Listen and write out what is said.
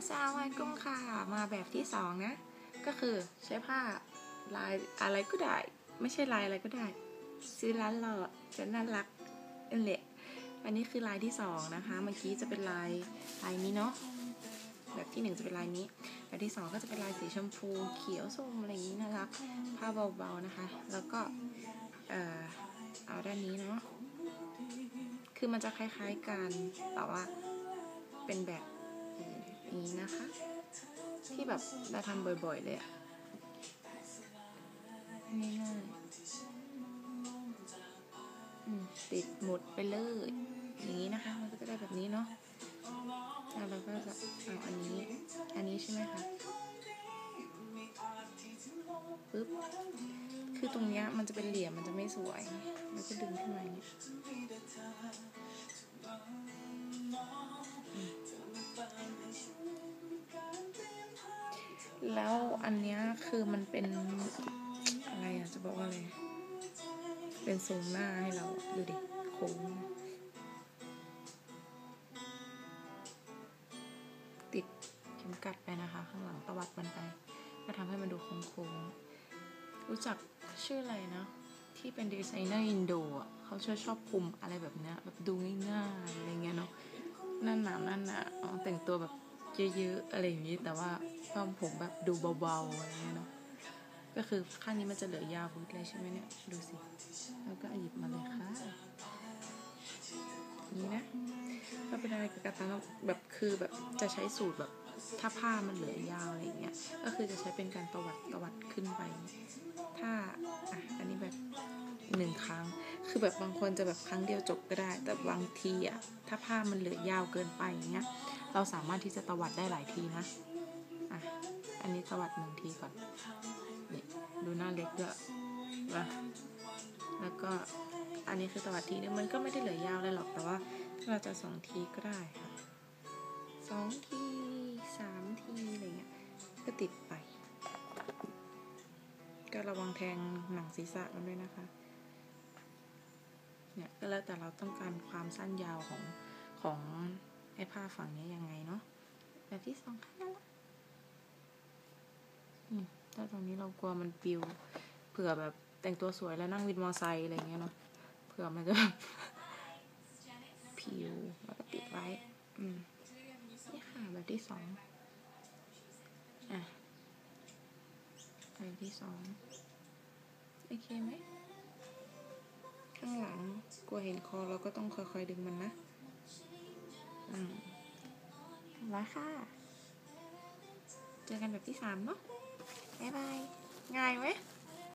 สสลามุอะลัยกุมค่ะ มาแบบที่สองนะ ก็คือใช้ผ้าลายอะไรก็ได้ ไม่ใช่ลายอะไรก็ได้ ซื้อร้านเราอะจะน่ารักนั่นแหละอันนี้คือลายที่สองนะคะเมื่อกี้จะเป็นลายลายนี้เนาะแบบที่หนึ่งจะเป็นลายนี้แบบที่สองก็จะเป็นลายสีชมพู เขียวส้มอะไรอย่างนี้น่ารักผ้าเบาๆนะคะ แล้วก็เอ่อเอาด้านนี้เนาะคือมันจะคล้ายๆกันแต่ว่าเป็นแบบ นี้นะคะ ที่แบบเราทำบ่อยๆเลยอะง่ายๆติดหมดไปเลย อย่างนี้นะคะ มันก็จะได้แบบนี้เนาะแล้วเราก็จะเอาอันนี้ อันนี้ใช่ไหมคะปึ๊บ คือตรงเนี้ยมันจะเป็นเหลี่ยมมันจะไม่สวย แล้วก็ดึงขึ้นมาอย่างนี้ แล้วอันเนี้ยคือมันเป็นอะไรอะจะบอกว่าอะไร เป็นทรงหน้าให้เราดูดิโค้งติดเข็มกัดไปนะคะ ข้างหลังตวัดมันไป ก็ทำให้มันดูโค้งๆ รู้จักชื่ออะไรนะที่เป็นดีไซเนอร์อินโดอะเขาชอบชอบคุมอะไรแบบเนี้ยแบบดูง่ายๆอะไรเงี้ยเนาะนั่นหนานั่นน่ะอ๋อแต่งตัวแบบ เยอะๆอะไรอย่างนี้ แต่ว่าทำผมแบบดูเบาๆอะไรเงี้ยเนาะก็คือข้างนี้มันจะเหลือยาวพุดเลยใช่ไหมเนี่ยดูสิแล้วก็หยิบมาเลยค่ะนี่นะก็เป็นอะไรกับกระตังแบบคือแบบจะใช้สูตรแบบถ้าผ้ามันเหลือยาวอะไรอย่างเงี้ย ก็คือจะใช้เป็นการตวัดตวัดขึ้นไป ถ้าอะอันนี้แบบหนึ่งครั้ง คือแบบบางคนจะแบบครั้งเดียวจบก็ได้ แต่บางทีอะถ้าผ้ามันเหลือยาวเกินไปอย่างเงี้ย เราสามารถที่จะตวัดได้หลายทีนะ อะ อันนี้ตวัดหนึ่งทีก่อนนี่ดูหน้าเล็กด้วยนะแล้วก็อันนี้คือตวัดทีนึงมันก็ไม่ได้เหลือยาวเลยหรอก แต่ว่าถ้าเราจะสองทีก็ได้ค่ะสองทีสามทีอะไรเงี้ย ก็ติดไป ก็ระวังแทงหนังศีรษะกันด้วยนะคะ เนี่ยก็แล้วแต่เราต้องการความสั้นยาวของของไอ้ผ้าฝั่งนี้ยังไงเนาะแบบที่สองค่ะอืมถ้าตรงนี้เรากลัวมันปิวเผื่อแบบแต่งตัวสวยแล้วนั่งวินมอไซค์อะไรเงี้ยเนาะเผื่อมันจะแบบผิวแล้วก็ติดไว้อืมนี่ค่ะแบบที่สองอะแบบที่สองโอเคไหมข้างหลัง กลัวเห็นคอเราก็ต้องค่อยๆดึงมันนะอืมแล้วค่ะ เจอกันแบบที่สามเนาะบ๊ายบาย ง่ายไหม